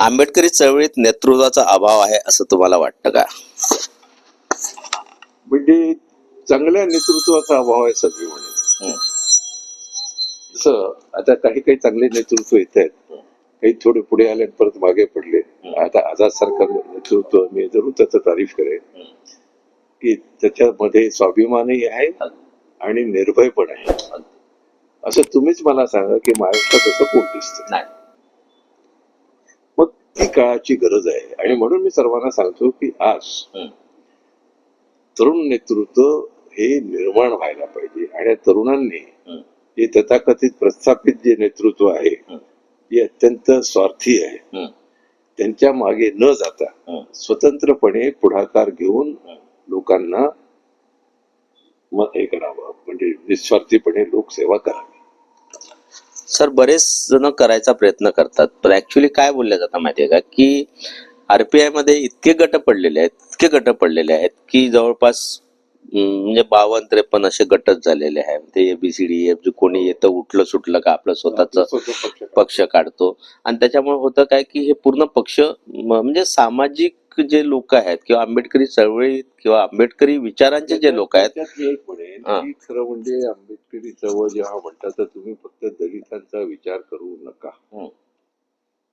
आंबेडकरी चळवळीत नेतृत्वाचा अभाव आहे असं तुम्हाला वाटतं का? म्हणजे चांगल्या नेतृत्वाचा अभाव आहे सगळी म्हणे हम्म. जसं आता काही काही चांगले नेतृत्व येत आहेत. काही थोडे पुढे आले परत मागे पडले. आता आझाद सारखं नेतृत्व मी जरूर त्याचं तारीफ करेन. की त्याच्यामध्ये स्वाभिमानही आहे आणि निर्भय पण आहे. असं तुम्हीच मला सांगा की महाराष्ट्रात असं कोण दिसतं नाही. ती काळाची गरज आहे आणि म्हणून मी सर्वांना सांगतो की आज. तरुण नेतृत्व हे निर्माण व्हायला पाहिजे आणि तरुणांनी. जे तथाकथित प्रस्थापित जे नेतृत्व आहे. जे अत्यंत स्वार्थी आहे. त्यांच्या मागे न जाता. स्वतंत्रपणे पुढाकार घेऊन लोकांना हे करावं म्हणजे निस्वार्थीपणे लोकसेवा करावी सर बरेच जण करायचा प्रयत्न करतात पण ऍक्च्युली काय बोललं जातं माहितीये का? की आरपीआयमध्ये इतके गट पडलेले आहेत इतके गट पडलेले आहेत की जवळपास म्हणजे बावन्न त्रेपन्न असे गटच झालेले आहेत. ते एबीसीडी एफ जे कोणी येतं उठलं सुटलं का आपलं स्वतःच स्वतः पक्ष काढतो. आणि त्याच्यामुळे होतं काय की हे पूर्ण पक्ष म्हणजे सामाजिक जे लोक आहेत किंवा आंबेडकरी चळवळीत किंवा आंबेडकरी विचारांचे जे लोक आहेत खरं म्हणजे आंबेडकरी चळवळ जेव्हा म्हणतात तर तुम्ही फक्त दलितांचा विचार करू नका.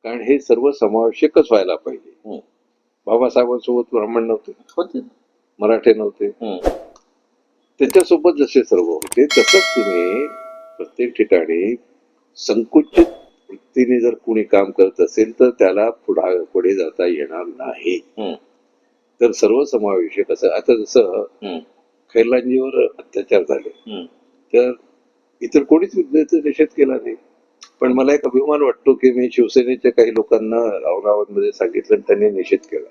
कारण हे सर्व समावेशकच व्हायला पाहिजे. बाबासाहेबांसोबत ब्राह्मण नव्हते होते मराठे नव्हते हम्म. त्याच्यासोबत जसे सर्व होते तसंच तुम्ही प्रत्येक ठिकाणी संकुचित वृत्तीने जर कुणी काम करत असेल तर त्याला पुढा पुढे जाता येणार नाही. तर सर्व समावेशक असं आता जसं हम्म. खैरलांजीवर अत्याचार झाले. तर इतर कोणीच त्याचा निषेध केला नाही पण मला एक अभिमान वाटतो की मी शिवसेनेच्या काही लोकांना औरंगाबादमध्ये सांगितलं आणि त्यांनी निषेध केला.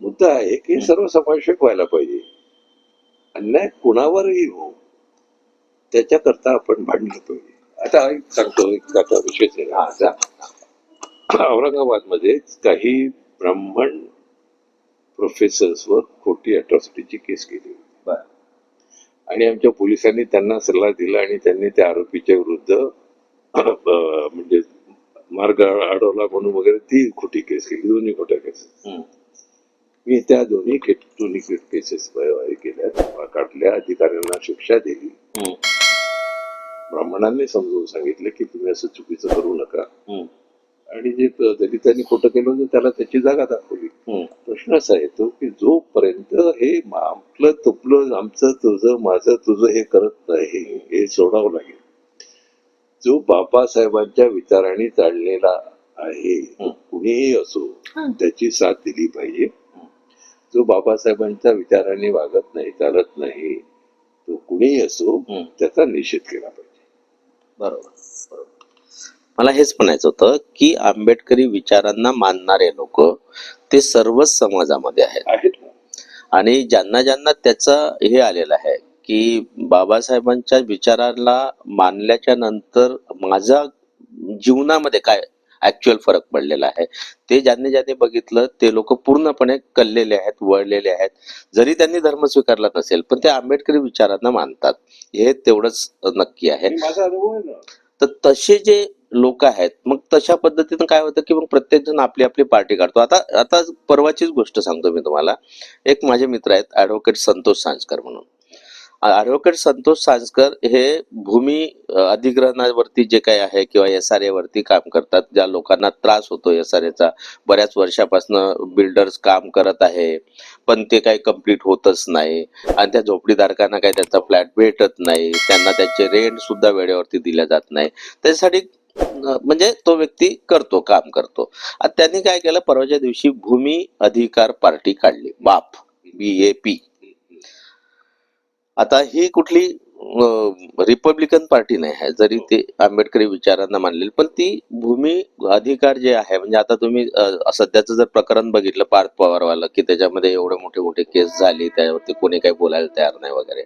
मुद्दा आहे की हे सर्व समावेशक व्हायला पाहिजे अन्याय कुणावरही हो त्याच्याकरता आपण भांडलं पाहिजे आता एक सांगतो विशेष आहे हा, जा. औरंगाबादमध्ये काही ब्राह्मण प्रोफेसर्सवर खोटी अट्रॉसिटीची केस केली. आणि आमच्या पोलिसांनी त्यांना सल्ला दिला आणि त्यांनी त्या आरोपीच्या विरुद्ध म्हणजे मार्ग अडवला म्हणून वगैरे ती खोटी केस केली दोन्ही खोट्या केस हम्म. मी त्या दोन्ही दोन्ही केसेस केल्या काढल्या अधिकाऱ्यांना शिक्षा दिली. ब्राह्मणांनी समजून सांगितलं की तुम्ही असं चुकीचं करू नका. हम्म. आणि जे दलितांनी खोटं केलं होतं त्याला त्याची जागा दाखवली. हम्म. प्रश्न असा येतो की जोपर्यंत हे आपलं तुपलं आमचं तुझं माझं तुझं हे करत नाही हे सोडावं लागेल. जो बाबासाहेबांच्या विचाराने चाललेला आहे तो कुणीही असो त्याची साथ दिली पाहिजे. जो बाबासाहेबांच्या विचाराने वागत नाही चालत नाही तो कुणीही असो. त्याचा निषेध केला पाहिजे. बरोबर बरोबर. मला हेच म्हणायचं होतं की आंबेडकरी विचारांना मानणारे लोक ते सर्वच समाजामध्ये आहेत आणि ज्यांना ज्यांना त्याचं हे आलेलं आहे की बाबासाहेबांच्या विचाराला मानल्याच्या नंतर माझ्या जीवनामध्ये काय ऍक्च्युअल फरक पडलेला आहे. ते ज्यांनी ज्यांनी बघितलं ते लोक पूर्णपणे कललेले आहेत वळलेले आहेत. जरी त्यांनी धर्म स्वीकारला नसेल पण ते आंबेडकरी विचारांना मानतात. हे तेवढंच नक्की आहे. तर तसे जे लोक आहेत मग तशा पद्धतीनं काय होतं की मग प्रत्येक जण आपली आपली पार्टी काढतो. आता आता परवाचीच गोष्ट सांगतो मी तुम्हाला. एक माझे मित्र आहेत ऍडव्होकेट संतोष सांजकर म्हणून. ॲडव्होकेट संतोष सांजकर हे भूमी अधिग्रहणावरती जे काही आहे किंवा एस आर एवरती काम करतात ज्या लोकांना त्रास होतो एस आर एचा बऱ्याच वर्षापासून बिल्डर्स काम करत आहे पण ते काही कंप्लीट होतच नाही. आणि त्या झोपडीधारकांना काही त्यांचा फ्लॅट भेटत नाही त्यांना त्याचे रेंट सुद्धा वेळेवरती दिल्या जात नाही. त्याच्यासाठी म्हणजे तो व्यक्ती करतो काम करतो. त्यांनी काय केलं? परवाच्या दिवशी भूमी अधिकार पार्टी काढली. बाप बी ए पी आता ही कुठली रिपब्लिकन पार्टी नाही आहे जरी ते आंबेडकरी विचारांना मानलेली पण ती भूमी अधिकार जे आहे म्हणजे आता तुम्ही सध्याचं जर प्रकरण बघितलं पार्थ पवारवालं की त्याच्यामध्ये एवढे मोठे मोठे केस झाली त्यावरती कोणी काही बोलायला तयार नाही वगैरे.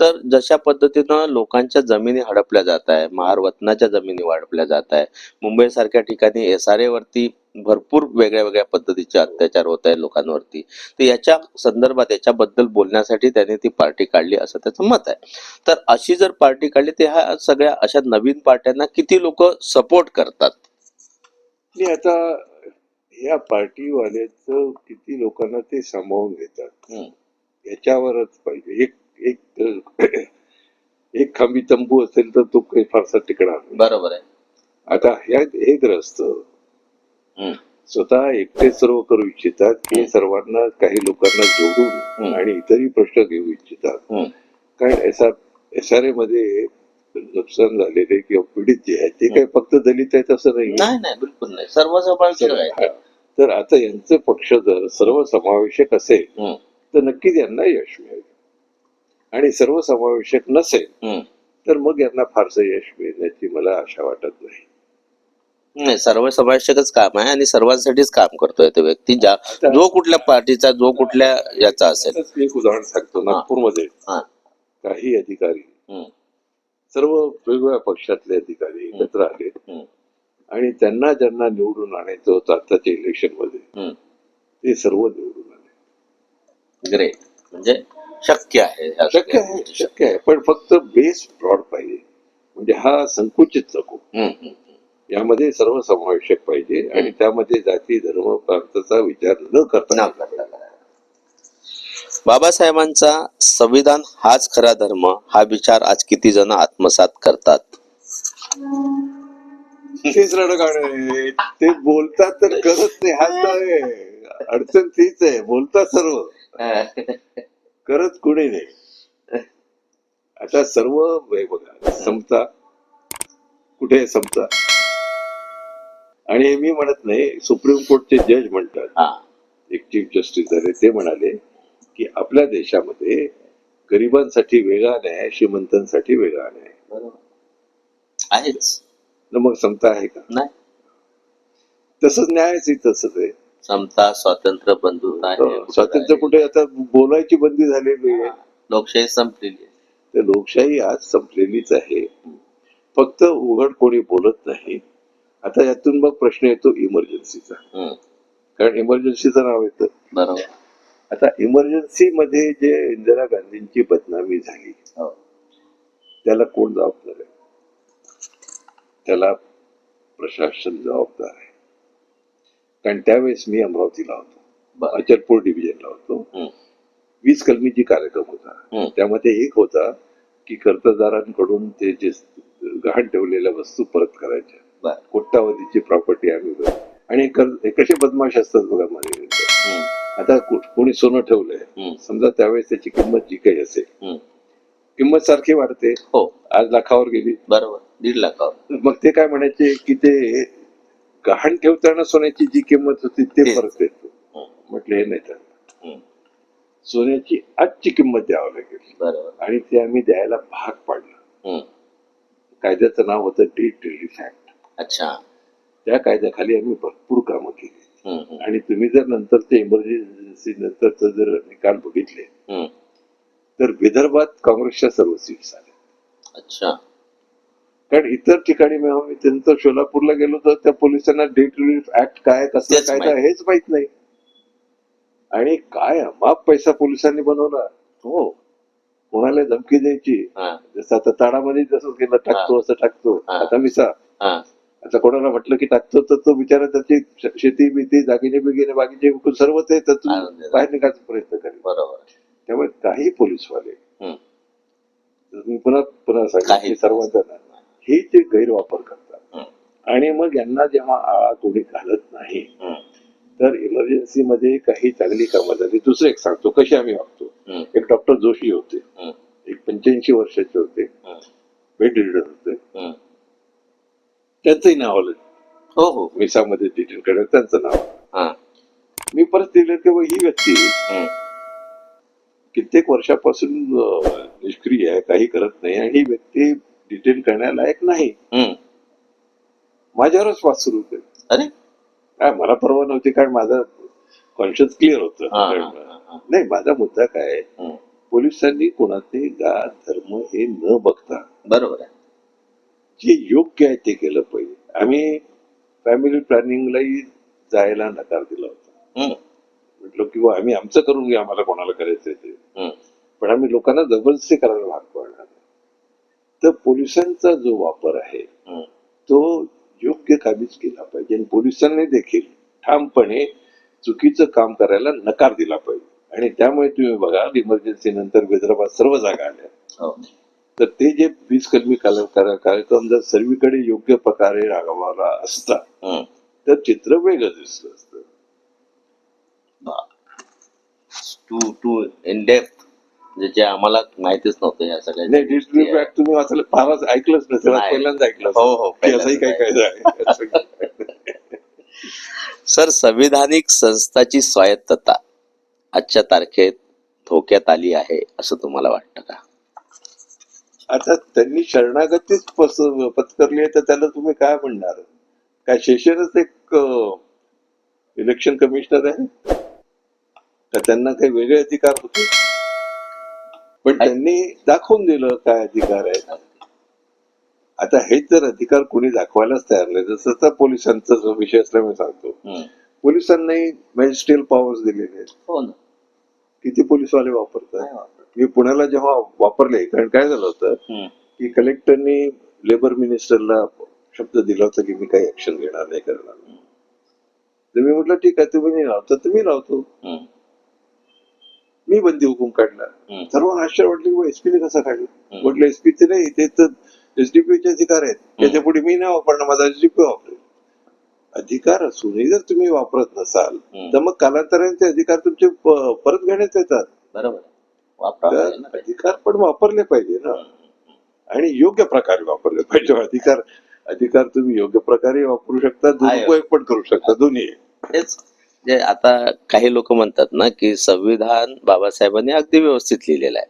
तर जशा पद्धतीनं लोकांच्या जमिनी हडपल्या जात आहे महारवतनाच्या जमिनी वाढपल्या जात आहे मुंबई सारख्या ठिकाणी एस आर वरती भरपूर वेगळ्या वेगळ्या पद्धतीचे अत्याचार होत आहे लोकांवरती तर याच्या संदर्भात याच्याबद्दल बोलण्यासाठी त्याने ती पार्टी काढली असं त्याचं मत आहे तर अशी जर पार्टी काढली तर ह्या सगळ्या अशा नवीन पार्ट्यांना किती लोक सपोर्ट करतात आता या पार्टीवाल्याचं किती लोकांना ते सामावून घेतात. याच्यावरच पाहिजे एक एक एक खांबी तंबू असेल तर तो काही फारसा टिकणार. बरोबर आहे आता ह्या हे ग्रस्त हम्म. स्वतः एकटे सर्व करू इच्छितात की सर्वांना काही लोकांना जोडून. आणि इतरही प्रश्न घेऊ इच्छितात. कारण S R S R A मध्ये नुकसान झालेले किंवा पीडित जे आहेत ते काही फक्त दलित आहेत असं नाही नाही बिलकुल नाही सर्व समावेशक. तर आता यांचं पक्ष जर सर्वसमावेशक असेल हम्म. तर नक्कीच यांना यश मिळेल आणि सर्वसमावेशक नसेल हम्म. तर मग यांना फारसं यश मिळण्याची मला आशा वाटत नाही नाही सर्व समावेशकच काम आहे आणि सर्वांसाठीच काम करतोय तो व्यक्ती ज्या जो कुठल्या पार्टीचा जो कुठल्या याचा असेल. मी एक उदाहरण सांगतो. नागपूरमध्ये हा. काही अधिकारी हम्म. सर्व वेगवेगळ्या पक्षातले अधिकारी एकत्र आले. हम्म. आणि त्यांना ज्यांना निवडून आणायचं होतं आताच्या इलेक्शनमध्ये हम्म. ते सर्व निवडून आले. ग्रेट. म्हणजे शक्य आहे ह्या शक्य सगळ्या आहे गोष्टी. शक्य आहे. पण फक्त बेस ब्रॉड पाहिजे. म्हणजे हा संकुचित नको. हम्म, हम्म. यामध्ये सर्व समावेशक पाहिजे आणि त्यामध्ये जाती धर्म प्रांताचा विचार न करता. बाबासाहेबांचा संविधान हाच खरा धर्म हा विचार आज किती जण आत्मसात करतात? तेच रडगाणं ते बोलतात तर करत नाही हाच अडचण तीच आहे बोलतात सर्व. करत कुणी नाही. आता सर्व बघा समता कुठे आहे समता आणि मी म्हणत नाही सुप्रीम कोर्टचे जज म्हणतात. हा. एक चीफ जस्टिस झाले ते म्हणाले की आपल्या देशामध्ये गरिबांसाठी वेगळा न्याय श्रीमंतांसाठी वेगळा न्याय. आहेच. मग समता आहे का? नाही. तसंच न्यायच तसंच आहे. समता स्वातंत्र्य बंधुता हे स्वातंत्र्य कुठे? आता बोलायची बंदी झालेली आहे. लोकशाही संपलेली आहे. तर लोकशाही आज संपलेलीच आहे. फक्त उघड कोणी बोलत नाही. आता यातून मग प्रश्न येतो इमर्जन्सीचा कारण इमर्जन्सीचं नाव येतं. बरोबर. आता इमर्जन्सी मध्ये जे इंदिरा गांधींची बदनामी झाली हो. त्याला कोण जबाबदार आहे? त्याला प्रशासन जबाबदार आहे. कारण त्यावेळेस मी अमरावतीला होतो. अचलपूर डिव्हिजनला होतो. वीस कलमीची कार्यक्रम होता. त्यामध्ये एक होता की कर्जदारांकडून ते जे गहाण ठेवलेल्या वस्तू परत करायच्या. कोट्यावधीची प्रॉपर्टी आम्ही. आणि कसे बदमाश असतात बघा हम्म, आता कोणी सोनं ठेवलंय समजा त्यावेळेस त्याची किंमत जी काही असेल. किंमत सारखी वाढते. हो. आज लाखावर गेली. बरोबर. दीड लाखावर. मग ते काय म्हणायचे की ते गहाण ठेवताना सोन्याची जी किंमत होती ते. परत हम्म, म्हटलं हे नाही हम्म, सोन्याची आजची किंमत द्यावं लागेल. बरोबर. आणि ते आम्ही द्यायला भाग पाडलं. कायद्याचं नाव होतं डीट रिलीफ ऍक्ट अच्छा. त्या कायद्याखाली आम्ही भरपूर कामं केली. आणि तुम्ही जर नंतरचे इमर्जन्सी नंतरचं जर निकाल बघितले तर विदर्भात काँग्रेसच्या सर्व सीट्स आल्या. अच्छा. कारण इतर ठिकाणी मी आम्ही नंतर सोलापूरला गेलो तर त्या पोलिसांना डेट रिलीफ ऍक्ट काय कसं तेच कायदा. हेच माहीत नाही. आणि काय अमाप पैसा पोलिसांनी बनवला. हो. कोणाला धमकी द्यायची? जसं आता ताडामध्ये जसं केलं टाकतो असं टाकतो. आता मिसा. आता कोणाला म्हटलं की टाकतो तर तो बिचारा त्याची शेती बिती दागिने बिगिने बाकीचे विकून सर्व ते त्यातून. बाहेर निघायचा प्रयत्न करेल. बरोबर. त्यामुळे काही पोलीसवाले मी पुन्हा पुन्हा की सर्वांना हे जे गैरवापर करतात आणि मग यांना जेव्हा आळा कोणी घालत नाही तर इमर्जन्सी मध्ये काही चांगली कामं झाली. दुसरं एक सांगतो कशी आम्ही वागतो? एक डॉक्टर जोशी होते. एक पंच्याऐंशी वर्षाचे होते. बेड रिडर होते. त्यांचंही नाव आलं. हो हो मिसामध्ये डिटेल कडे त्यांचं नाव. हा. मी परत दिलं बुवा ही व्यक्ती कित्येक वर्षापासून निष्क्रिय आहे काही करत नाही आणि ही व्यक्ती डिटेन करण्यालायक नाही. माझ्यावरच वाद सुरू केला अरे. काय मला परवा नव्हती कारण माझा कॉन्शियस क्लिअर होतं. नाही माझा मुद्दा काय पोलिसांनी कोणाचे जात धर्म हे न बघता बरोबर आहे. जे योग्य आहे ते केलं पाहिजे. आम्ही फॅमिली प्लॅनिंगलाही जायला नकार दिला होता. म्हटलं की बुवा आम्ही आमचं करून घ्या आम्हाला कोणाला करायचंय ते. पण आम्ही लोकांना जबरदस्ती करायला भाग पाडणार. तर पोलिसांचा जो वापर आहे. तो योग्य कामीच केला पाहिजे. आणि पोलिसांनी देखील ठामपणे चुकीचं काम करायला नकार दिला पाहिजे. आणि त्यामुळे तुम्ही बघा इमर्जन्सी नंतर विदर्भात सर्व जागा आल्या. हो. तर ते जे वीज कलमी काल- कार्य- कार्यक्रम जर सर्वीकडे योग्य प्रकारे रागवला असता. तर चित्र वेगळं दिसलं असतं. टू टू इन डेप्थ जे आम्हाला माहितीच नव्हतं या सगळ्या तुम्ही वाचलं फारच ऐकलंच नसेल. पहिल्यांदा ऐकलं हो, हो, असंही काय आहे. सर संविधानिक संस्थाची स्वायत्तता आजच्या तारखेत धोक्यात आली आहे असं तुम्हाला वाटतं का? आता त्यांनी शरणागतीच पत्करली आहे तर त्याला तुम्ही काय म्हणणार? काय शेषनच एक इलेक्शन कमिशनर आहे? का त्यांना काही वेगळे अधिकार होते? पण त्यांनी दाखवून दिलं काय अधिकार आहे. आता हेच जर अधिकार कोणी दाखवायलाच तयार नाही जसं तर पोलिसांचा जो विषय असल्यामुळे सांगतो. हम्म. पोलिसांनाही मॅजिस्ट्रियल पॉवर्स दिलेले आहेत. हो ना. किती पोलीसवाले वापरतात. मी पुण्याला जेव्हा वापरले कारण काय झालं होतं. की कलेक्टरनी लेबर मिनिस्टरला शब्द दिला होता की मी काही ऍक्शन घेणार नाही करणार. तर मी म्हटलं ठीक आहे तुम्ही नाही लावता तर मी लावतो. मी बंदी हुकूम काढला. सर्वांना आश्चर्य वाटलं की एसपीने कसा काढला. म्हटलं एसपीचे नाही ते तर एसडीपीचे अधिकार आहेत त्याच्या पुढे मी नाही वापरणार माझा एसडीपी वापरेल अधिकार असूनही जर तुम्ही वापरत नसाल. तर मग कालांतराने ते अधिकार तुमचे परत घेण्यात येतात बरोबर. वापरावं तर. अधिकार पण वापरले पाहिजे ना. आणि योग्य प्रकारे वापरले पाहिजे. अधिकार अधिकार तुम्ही योग्य प्रकारे वापरू शकता दुरुपयोग पण करू शकता दोन्ही. तेच जे आता काही लोक म्हणतात ना की संविधान बाबासाहेबांनी अगदी व्यवस्थित लिहिलेलं आहे.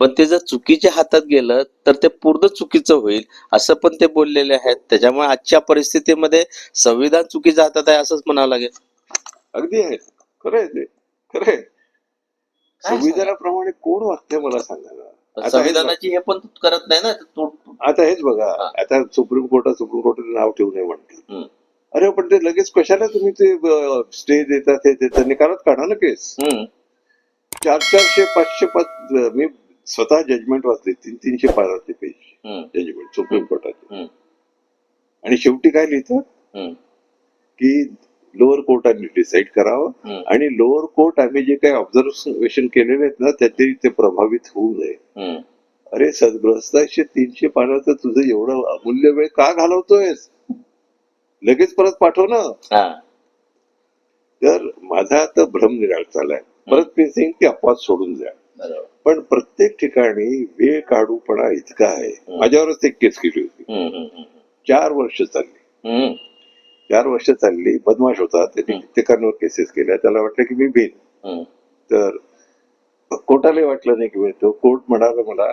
पण ते जर चुकीच्या हातात गेलं तर ते पूर्ण चुकीचं होईल असं पण ते बोललेले आहेत. त्याच्यामुळे आजच्या परिस्थितीमध्ये संविधान चुकीच्या हातात आहे असंच म्हणावं लागेल. अगदी आहे. खरं आहे ते. खरं आहे. संविधानाप्रमाणे कोण वागते मला सांगा ना संविधानाची हे पण करत नाही ना आता हेच बघा. आता सुप्रीम कोर्टात सुप्रीम कोर्टाचं नाव ठेवू नये म्हणतात हम्म. अरे पण ते लगेच कशाला तुम्ही ते स्टे देतात हे देतात निकालात काढा ना केस. चार चारशे पाचशे पाच मी स्वतः जजमेंट वाचले तीन तीनशे पाचशे पेज. Judgement supreme कोर्टाचे. आणि शेवटी काय लिहितात. की लोअर कोर्टाने डिसाईड करावं. आणि लोअर कोर्ट आम्ही जे काही ऑब्झर्वेशन केलेले आहेत ना त्याचे ते प्रभावित होऊ नये. अरे सदग्रस्ताशे तीनशे पानाचं तुझं एवढं अमूल्य वेळ का घालवतोयस? लगेच परत पाठव ना. तर माझा आता भ्रम निराळ चालाय परत मी सिंग ती अपवाद सोडून द्या. पण प्रत्येक ठिकाणी वेळ काढूपणा इतका आहे. माझ्यावरच एक केस केली होती. चार वर्ष चालली. चार वर्ष चालली बदमाश होता त्यांनी. कित्येकांवर केसेस केल्या त्याला वाटलं की मी भिन. तर कोर्टाला वाटलं नाही की मी तो कोर्ट म्हणाला मला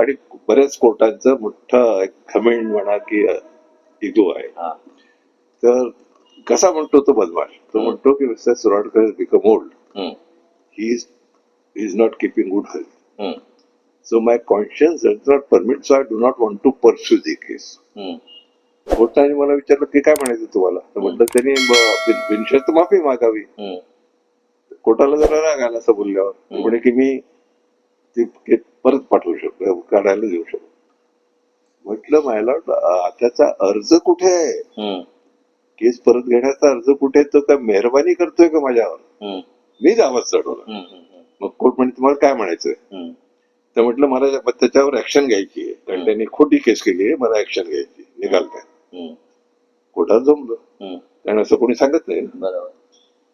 आणि बऱ्याच कोर्टांचं मोठं एक खमेंड म्हणा की इगो आहे हा. तर कसा म्हणतो तो बदमाश तो. म्हणतो की mister Suradkar become old. He is not keeping good health. So my conscience does not permit so I do not want to pursue the case. कोर्टाने मला विचारलं की काय म्हणायचं तुम्हाला तर म्हटलं त्यांनी बिनशर्त माफी मागावी. कोर्टाला जरा राग आला असं बोलल्यावर. म्हणे की मी ती परत पाठवू शकतो काढायला देऊ शकतो म्हटलं मायला त्याचा अर्ज कुठे आहे. केस परत घेण्याचा अर्ज कुठे आहे तो काय मेहरबानी करतोय का माझ्यावर. मीच आवाज चढवला. मग कोर्ट म्हणजे तुम्हाला काय म्हणायचंय. तर म्हटलं मला त्या- त्याच्यावर ऍक्शन घ्यायची आहे कारण. त्यांनी खोटी केस केली आहे मला ऍक्शन घ्यायची निकाल काय. कोर्टात जमलं हम्म. कारण असं कोणी सांगत नाही ना. बरोबर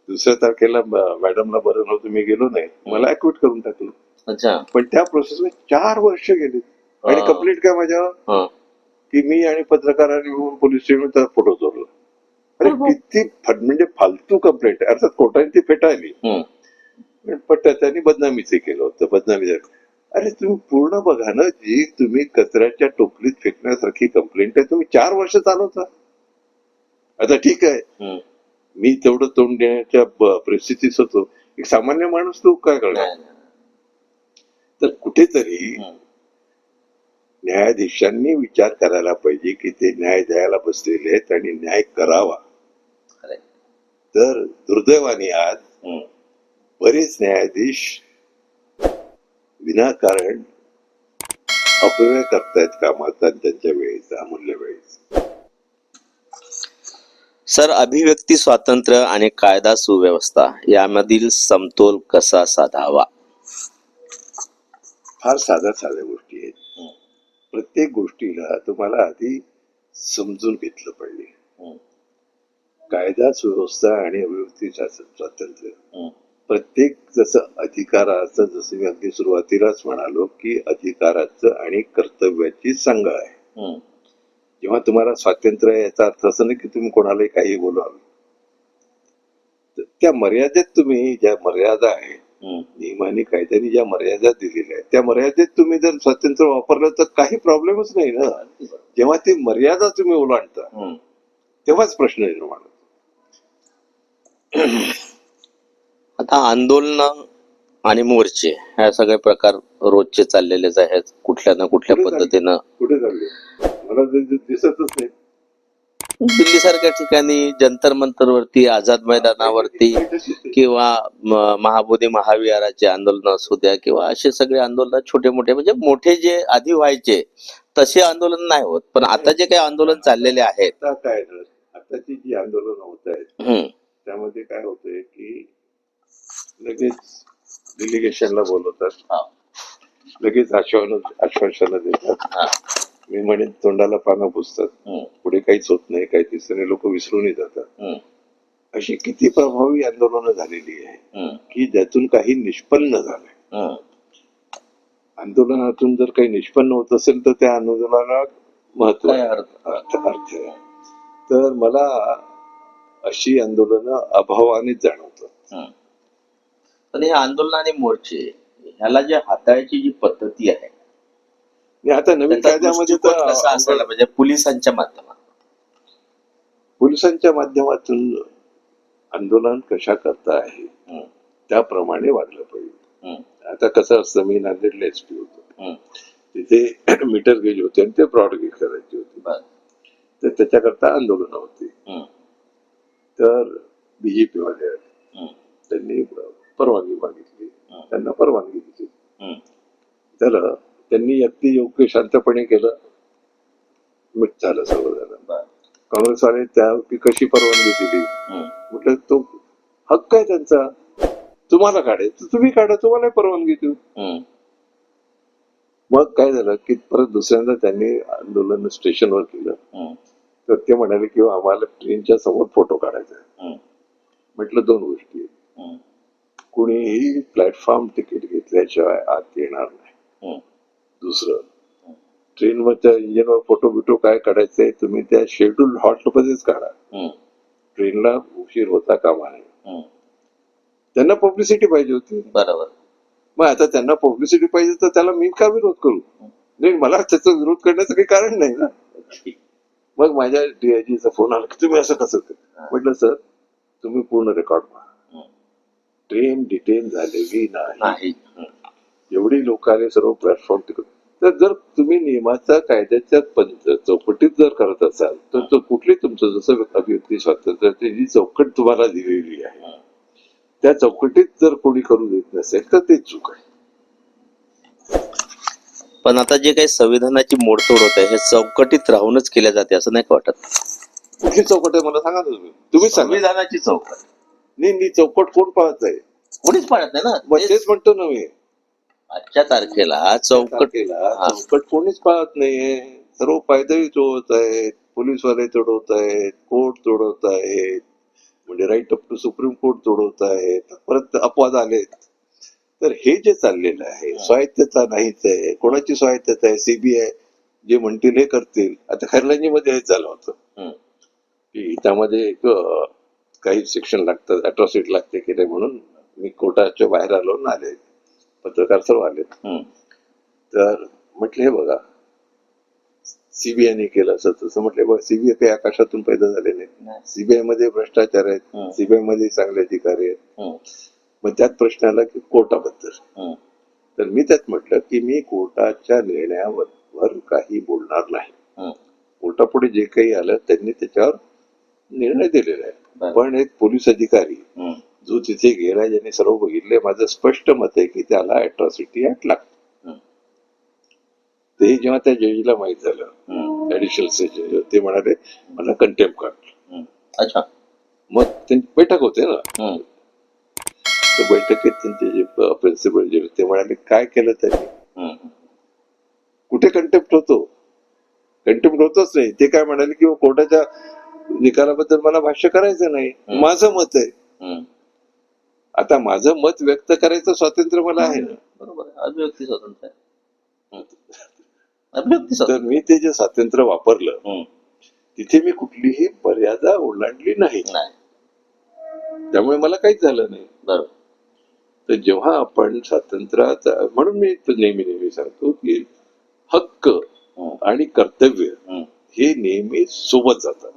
दुसऱ्या तारखेला मॅडमला बरं नव्हतं मी गेलो नाही मला ऍक्विट करून टाकलं अच्छा पण त्या प्रोसेसमध्ये चार वर्ष गेली आणि. कंप्लीट काय माझ्यावर हा. की मी आणि पत्रकारांनी मिळून पोलीस स्टेशन त्याचा फोटो चोरला अरे हो, हो. किती म्हणजे फालतू कंप्लेंट अर्थात कोर्टाने ती फेटाळली. पण त्या- त्यांनी बदनामीचे केलं होतं बदनामी झाली. अरे तुम्ही पूर्ण बघा ना जी तुम्ही कचऱ्याच्या टोपलीत फेकण्यासारखी कंप्लेंट आहे तुम्ही चार वर्ष चालवता आता ठीक आहे. मी तेवढं तोंड देण्याच्या परिस्थितीत होतो एक सामान्य माणूस तो काय करणार. तर कुठेतरी. न्यायाधीशांनी विचार करायला पाहिजे की ते न्याय द्यायला बसलेले आहेत आणि न्याय करावा. तर दुर्दैवाने आज. बरेच न्यायाधीश विनाकारण अपव्यय करतायत कामाचा आणि त्यांच्या वेळेचा अमूल्य वेळेचा. सर अभिव्यक्ती स्वातंत्र्य आणि कायदा सुव्यवस्था यामधील समतोल कसा साधावा? फार साध्या साध्या गोष्टी आहेत. प्रत्येक गोष्टीला तुम्हाला आधी समजून घेतलं पाहिजे. कायदा सुव्यवस्था आणि अभिव्यक्ती स्वा- स्वातंत्र्य प्रत्येक जसं अधिकाराचं जसं मी अगदी सुरुवातीलाच म्हणालो की अधिकाराचं आणि कर्तव्याची संघ आहे. जेव्हा तुम्हाला स्वातंत्र्य आहे याचा अर्थ असं नाही की तुम्ही कोणालाही काही बोलावं. तर त्या मर्यादेत तुम्ही ज्या मर्यादा आहेत नियमाने कायद्याने ज्या मर्यादा दिलेल्या आहेत त्या मर्यादेत तुम्ही जर स्वातंत्र्य वापरलं तर काही प्रॉब्लेमच नाही ना. जेव्हा ती मर्यादा तुम्ही ओलांडता तेव्हाच प्रश्न निर्माण होतो. आता आंदोलन आणि मोर्चे ह्या सगळे प्रकार रोजचे चाललेलेच आहेत कुठल्या ना कुठल्या? पद्धतीनं. कुठे चालले? मला ते दिसतच नाही. दिल्ली सारख्या ठिकाणी जंतर मंतर वरती आझाद मैदानावरती किंवा म- महाबोधी महाविहाराचे आंदोलन असू द्या किंवा असे सगळे आंदोलन छोटे मोठे म्हणजे मोठे जे आधी व्हायचे तसे आंदोलन नाही होत. पण आता जे काही आंदोलन चाललेले आहेत. आता काय ना आताची जी आंदोलन होत आहेत हम्म, त्यामध्ये काय होतंय की लगेच डेलिगेशनला बोलवतात. हा, लगेच आश्वासन आश्वासनं देतात. मी म्हणेन तोंडाला पानं पुसतात. हम्म, पुढे काहीच होत नाही काही दिवसांनी लोक विसरूनही जातात. हम्म, अशी किती प्रभावी आंदोलनं झालेली आहे हम्म, की ज्यातून काही निष्पन्न झालंय. हम्म. आंदोलनातून जर काही निष्पन्न होत असेल तर त्या आंदोलनाला महत्त्व काय. अर्थ? अर्थ अर्थ आहे. तर मला अशी आंदोलनं अभावानेच जाणवतात. हम्म. पण हे आंदोलन आणि मोर्चे ह्याला जे हाताळायची जी पद्धती आहे आता नवीन कायद्यामध्ये कसा असायला तर पाहिजे पोलिसांच्या माध्यमात पोलिसांच्या माध्यमातून आंदोलन कशा करता आहे त्याप्रमाणे वागलं पाहिजे. आता कसं असतं मी नांदेडला एस पी होतो. तिथे मीटर गेज होते आणि ते ब्रॉड गेज करायचे होते. तर त्याच्याकरता आंदोलनं होती. तर बीजेपी वाले त्यांनी परवानगी मागितली. त्यांना परवानगी दिली. तर त्यांनी अगदी योग्य शांतपणे केलं. मीठ झालं सगळं झालं. काँग्रेसवाले त्या कशी परवानगी दिली? म्हटलं तो हक्क आहे त्यांचा. तुम्हाला काढायचं. तुम्ही काढा. तुम्हाला परवानगी देऊ. मग काय झालं की परत दुसऱ्यांदा त्यांनी आंदोलन स्टेशनवर केलं. तर ते म्हणाले की आम्हाला ट्रेनच्या समोर फोटो काढायचा आहे. म्हटलं दोन गोष्टी कुणीही प्लॅटफॉर्म तिकीट घेतल्याशिवाय आत येणार नाही. दुसरं. ट्रेनवरच्या इंजिनवर फोटो बिटो काय काढायचंय तुम्ही त्या शेड्यूल हॉल्ट मध्येच काढा ट्रेनला उशीर होता कामा नये. हम्म. त्यांना पब्लिसिटी पाहिजे होती. बरोबर. मग आता त्यांना पब्लिसिटी पाहिजे तर त्याला मी का विरोध करू? नाही मला त्याचा विरोध करण्याचं काही कारण नाही ना. मग माझ्या डीआयजीचा फोन आला की तुम्ही असं कसं? म्हटलं सर तुम्ही पूर्ण रेकॉर्ड पहा. ट्रेन डिटेन झालेली नाही. एवढी लोक आले सर्व प्लॅटफॉर्म तिकडे तर जर तुम्ही नियमाचा कायद्याच्या पंच चौकटीत जर करत असाल तर तो कुठली तुमचं जसं अभिव्यक्ती स्वातंत्र्याची जी चौकट तुम्हाला दिलेली आहे त्या चौकटीत जर कोणी करू देत नसेल तर ते चूक आहे. पण आता जे काही संविधानाची मोडतोड होत आहे हे चौकटीत राहूनच केल्या जाते असं नाही का वाटत? कुठली चौकट आहे मला सांगा तुम्ही. तुम्हीच सांगा. संविधानाची चौकट. नाही मी चौकट कोण पाहत आहे कोणीच पाळत नाही ना? मग तेच तेच म्हणतो ना मी. आजच्या तारखेला चौकट तारखेला हा. चौकट कोणीच पाहत नाहीये सर्व पायदळी तोडत आहेत पोलीसवाले तोडवत आहेत कोर्ट तोडवत आहेत म्हणजे right up to supreme court तोडवत आहेत परत अपवाद आलेत. तर हे जे चाललेलं आहे स्वायत्तता नाहीच आहे. कोणाची स्वायत्तता आहे? सीबीआय जे म्हणतील हे करतील. आता खैरलांजी मध्ये हे झालं होतं. हम्म. की त्यामध्ये एक अं, काही शिक्षण लागतं अट्रॉसिटी लागते की नाही म्हणून मी कोर्टाच्या बाहेर आलो ना आले. पत्रकार सर्व आले. तर म्हटले हे बघा सीबीआयने केलं असं तसं म्हटले बघा सीबीआय काही आकाशातून पैदा झाले नाही. सीबीआयमध्ये भ्रष्टाचार आहेत. सीबीआयमध्ये चांगले अधिकारी आहेत. मग त्यात प्रश्न आला की कोर्टाबद्दल. तर मी त्यात म्हटलं की मी कोर्टाच्या निर्णयावर काही बोलणार नाही. कोर्टापुढे जे काही आलं त्यांनी त्याच्यावर निर्णय दिलेला आहे. पण एक पोलीस अधिकारी जो तिथे गेला ज्याने सर्व बघितले माझं स्पष्ट मत आहे की त्याला अट्रॉसिटी ऍक्ट लागतं. ते जेव्हा त्या जजला माहीत झालं ऍडिशनल ते म्हणाले मला कंटेम्प काढ. अच्छा मग त्यांची बैठक होते ना. त्या बैठकीत त्यांचे जे प्रिन्सिपल जे ते म्हणाले काय केलं त्यांनी. कुठे कंटेम्प्ट होतो कंटेम्प्ट होतच नाही ते काय म्हणाले की कोर्टाच्या निकालाबद्दल मला भाष्य करायचं नाही. माझं मत आहे. आता माझं मत व्यक्त करायचं स्वातंत्र्य मला आहे ना बरोबर अभिव्यक्ती स्वातंत्र्य आहे. अभिव्यक्ती तर मी ते जे स्वातंत्र्य वापरलं. तिथे मी कुठलीही मर्यादा ओलांडली नाही त्यामुळे मला काहीच झालं नाही बरोबर तर जेव्हा आपण स्वातंत्र्याचा म्हणून मी नेहमी नेहमी सांगतो की हक्क. आणि कर्तव्य. हे नेहमी सोबत जातात.